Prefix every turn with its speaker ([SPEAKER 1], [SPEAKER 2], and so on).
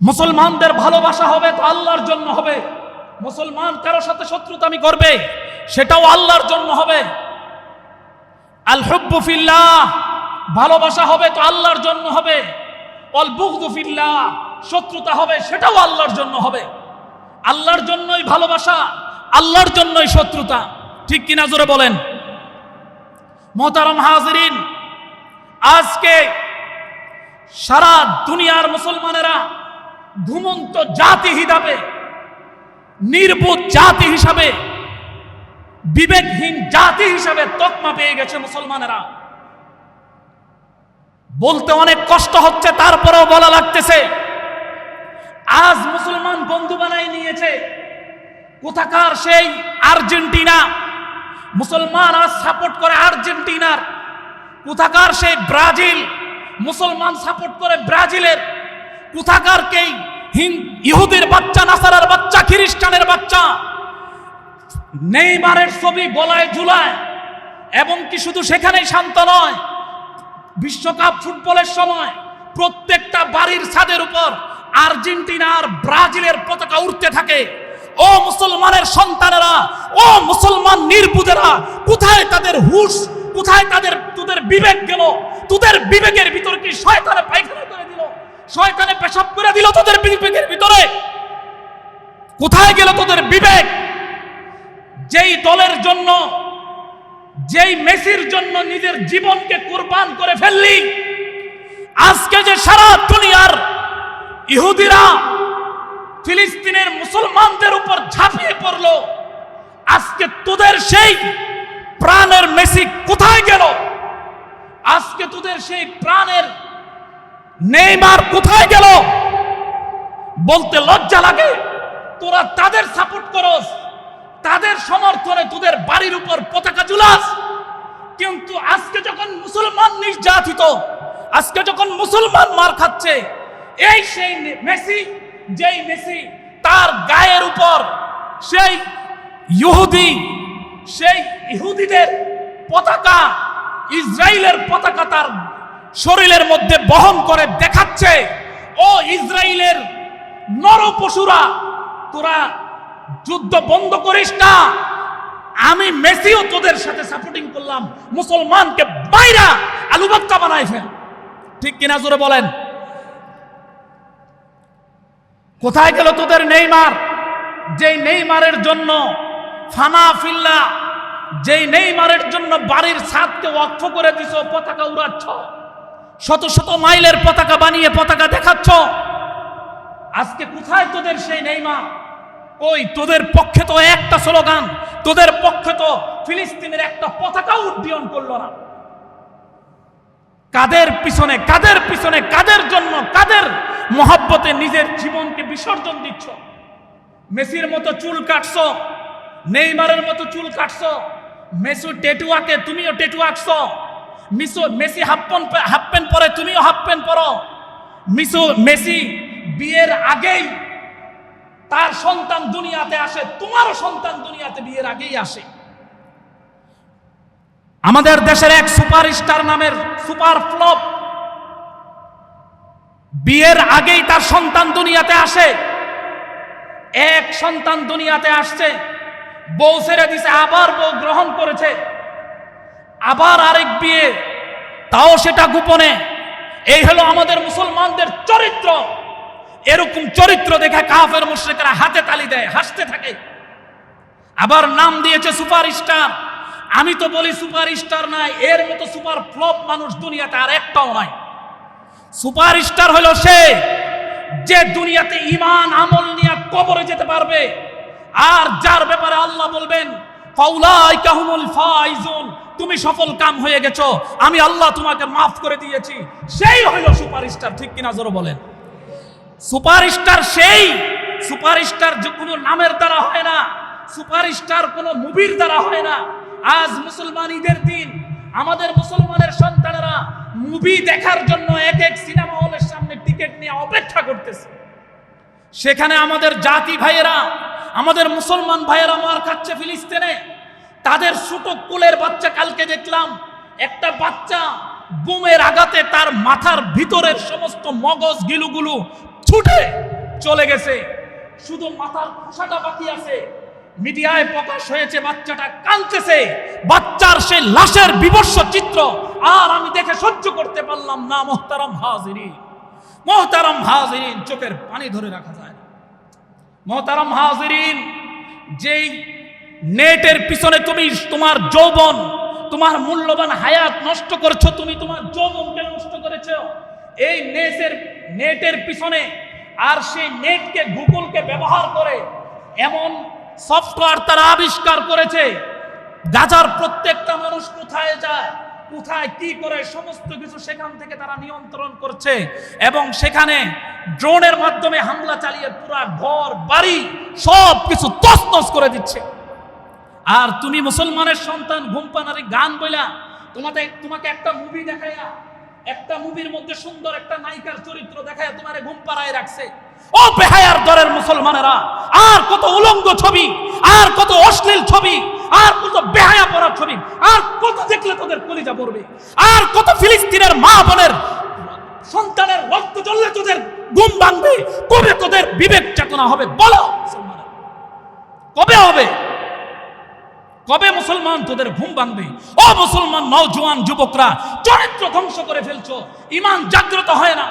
[SPEAKER 1] মুসলমানদের ভালোবাসা হবে তো আল্লাহর জন্য হবে। মুসলমান কারও সাথে শত্রুতামি করবে, সেটাও আল্লাহর জন্য হবে। আল হুব্বু ফিল্লাহ, ভালোবাসা হবে তো আল্লাহর জন্য হবে। অল ফিল্লাহ, শত্রুতা হবে সেটাও আল্লাহর জন্য হবে। আল্লাহর জন্যই ভালোবাসা, আল্লাহর জন্যই শত্রুতা। ঠিক কিনা জোরে বলেন? মোহতারম হাজরিন, আজকে সারা দুনিয়ার মুসলমানেরা ঘুমন্ত জাতি হিসাবে, নির্বোধ জাতি হিসাবে, বিবেকহীন জাতি হিসাবে তকমা পেয়ে গেছে মুসলমানেরা। বলতে অনেক কষ্ট হচ্ছে, তারপরেও বলা লাগতেছে, আজ মুসলমান বন্ধু বানাই নিয়েছে, কোথাকার সেই আর্জেন্টিনা, মুসলমান আজ সাপোর্ট করে আর্জেন্টিনার, কোথাকার সেই ব্রাজিল, মুসলমান সাপোর্ট করে ব্রাজিলের, কোথাকার কেই হিন ইহুদির বাচ্চা, নাসারার বাচ্চা, খ্রিস্টানের বাচ্চা। নেইমারের ছবি গলায় ঝুলায় এবং কি শুধু সেখানেই শান্ত নয়, বিশ্বকাপ ফুটবলের সময় প্রত্যেকটা বাড়ির ছাদের উপর আর্জেন্টিনার ব্রাজিলের পতাকা উঠতে থাকে। ও মুসলমানের সন্তানেরা, ও মুসলমান নির্বুধেরা কোথায় তাদের হুশ, কোথায় তাদের, তোদের বিবেক গেল, তোদের বিবেকের ভিতর কি শয়তানে শয়তানে পেশাব করে দিল তোদের বিবেকের ভিতরে। কোথায় গেল তোদের বিবেক? যেই দলের জন্য, যেই মেসির জন্য নিজের জীবনকে কুরবান করে ফেললি, আজকে যে সারা দুনিয়ার ইহুদিরা ফিলিস্তিনের মুসলমানদের উপর ঝাঁপিয়ে পড়ল, আজকে তোদের সেই প্রাণের মেসি কোথায় গেল? আজকে তোদের সেই প্রাণের নেইমার কোথায় গেল? বলতে লজ্জা লাগে। তোরা তাদের সাপোর্ট করস, তাদের সমর্থনে তোদের বাড়ির উপর পতাকা ঝুলাস। কিন্তু আজকে যখন মুসলমান নির্যাতিত, আজকে যখন মুসলমান মার খাচ্ছে, এই সেই মেসি, যেই মেসি তার গায়ের উপর সেই ইহুদি, সেই ইহুদিদের পতাকা, ইসরায়েলের পতাকা তার শরীরের মধ্যে বহন করে দেখাচ্ছে, ও ইসরায়েলের নর পশুরা তোরা যুদ্ধ বন্ধ করিস না। আমি মেসিও তোদের সাথে সাপোর্টিং করলাম। মুসলমানকে বাইরা আলুবাক্কা বানাই ফেল। ঠিক কিনা জোরে বলেন? কোথায় গেল তোদের নেইমার? যেই নেইমারের জন্য ফানা ফিল্লা, যেই নেইমারের জন্য বাড়ির ছাদকে অক্ষ করে দিছ, পতাকা উড়াচ্ছ। শত শত মাইলের পতাকা বানিয়ে পতাকা দেখাচ্ছ। আজকে কোথায় তোদের সেই নেইমার? ওই তোদের পক্ষে তো একটা স্লোগান, তোদের পক্ষে তো ফিলিস্তিনের একটা পতাকা উড্ডয়ন করল না। কাদের পিছনে কাদের পিছনে, কাদের জন্য, কাদের মহাব্বতে নিজের জীবনকে বিসর্জন দিচ্ছ? মেসির মতো চুল কাটছো, নেইমারের মতো চুল কাটছো মেসু টেটু আঁকে তুমিও tattoo আঁকছো Misu, Messi half pant half pant পরে, তুমিও হাফ প্যান্ট পরো। মিসু, মেসি, বিয়ের আগেই তার সন্তান দুনিয়াতে আসে, তোমারও সন্তান দুনিয়াতে বিয়ের আগেই আসে। আমাদের দেশের এক সুপারস্টার নামের সুপার ফ্লপ বিয়ের আগেই তার সন্তান দুনিয়াতে আসে। এক সন্তান দুনিয়াতে আসছে, বউ ছেড়ে দিছে, আবার বউ গ্রহণ করেছে। আবার আরেক বিয়ে, তাও সেটা গোপনে। এই হলো আমাদের মুসলমানদের চরিত্র। এরকম চরিত্র দেখে কাফের মুশ্রিকরা হাতে তালি দেয়, হাসতে থাকে। আবার নাম দিয়েছে সুপার স্টার আমি তো বলি সুপার স্টার নাই, এর মতো সুপার ফ্লপ মানুষ দুনিয়াতে আর একটাও নাই। সুপার স্টার হলো সে যে দুনিয়াতে ইমান আমল নিয়ে কবরে যেতে পারবে। আর যার ব্যাপারে আল্লাহ বলবেন ফাউলাই কাহুমুল ফাইজুন। তুমি সফল কাম হয়ে গেছো। আমি আল্লাহ তোমাকে মাফ করে দিয়েছি। সেই হইল সুপারস্টার, ঠিক কিনা জোর বলেন। সুপারস্টার সেই, সুপারস্টার যে কোনো নামের দ্বারা হয় না। সুপারস্টার কোনো মুভির দ্বারা হয় না। আজ মুসলমান ঈদের দিন। আমাদের মুসলমানের সন্তানেরা মুভি দেখার জন্য এক এক সিনেমা হলের সামনে টিকিট নিয়ে অপেক্ষা করতেছে। সেখানে আমাদের জাতি ভাইয়েরা আমাদের মুসলমান ভাইয়েরা মার খাচ্ছে ফিলিস্তিনে। তাদের ছোট কুলের বাচ্চা কালকে দেখলাম, একটা বাচ্চা বুমের আঘাতে তার মাথার ভিতরের সমস্ত মগজ গিলুগুলো ছুটে চলে গেছে। শুধু মাথার খোসাটা বাকি আছে। মিডিয়ায় প্রকাশ হয়েছে, বাচ্চাটা কাঁদতেছে। বাচ্চার সেই লাশের বিবর্ষ চিত্র আর আমি দেখে সহ্য করতে পারলাম না, মোহতারাম হাজিরিন। মোহতারাম হাজিরিন, চোখের পানি ধরে রাখা যায়। মোহতারাম হাজিরিন, যেই নেটের পিছনে তুমি তোমার যৌবন, তোমার মূল্যবান হায়াত নষ্ট করেছ, তুমি তোমার যৌবনকে নষ্ট করেছ, এই নেটের নেটের পিছনে আর সেই নেটকে গুগলকে ব্যবহার করে এমন সফটওয়্যার তারা আবিষ্কার করেছে গাজার প্রত্যেকটা মানুষ কোথায় যায়? কোথায় কি করে সমস্ত কিছু সেখান থেকে তারা নিয়ন্ত্রণ করছে এবং সেখানে ড্রোনের মাধ্যমে হামলা চালিয়ে পুরা ঘর, বাড়ি সব কিছু তছনছ করে দিচ্ছে। আর তুমি মুসলমানের সন্তান, ঘুমপানারি গান বইলা তোমাকে তোমাকে একটা মুভি দেখাইয়া একটা মুভির মধ্যে সুন্দর একটা নায়িকার চরিত্র দেখায় তোমারে ঘুম পাড়ায় রাখছে। ও বেহায়ার দরের মুসলমানেরা, আর কত উলঙ্গ ছবি, আর কত অশ্লীল ছবি আর কত বেহায়া পড়ার ছবি, আর কত দেখলে তোদের কলিজা পড়বে, আর কত ফিলিস্তিনের মা বোনের সন্তানের রক্ত চললে তোদের ঘুম ভাঙবে, কবে তোদের বিবেক চেতনা হবে বলো কবে হবে? কবে মুসলমান তোদের ঘুম ভাঙবে? ও মুসলমান নওজোয়ান যুবকরা, চরিত্র ধ্বংস করে ফেলছো, ইমান জাগ্রত হয় না।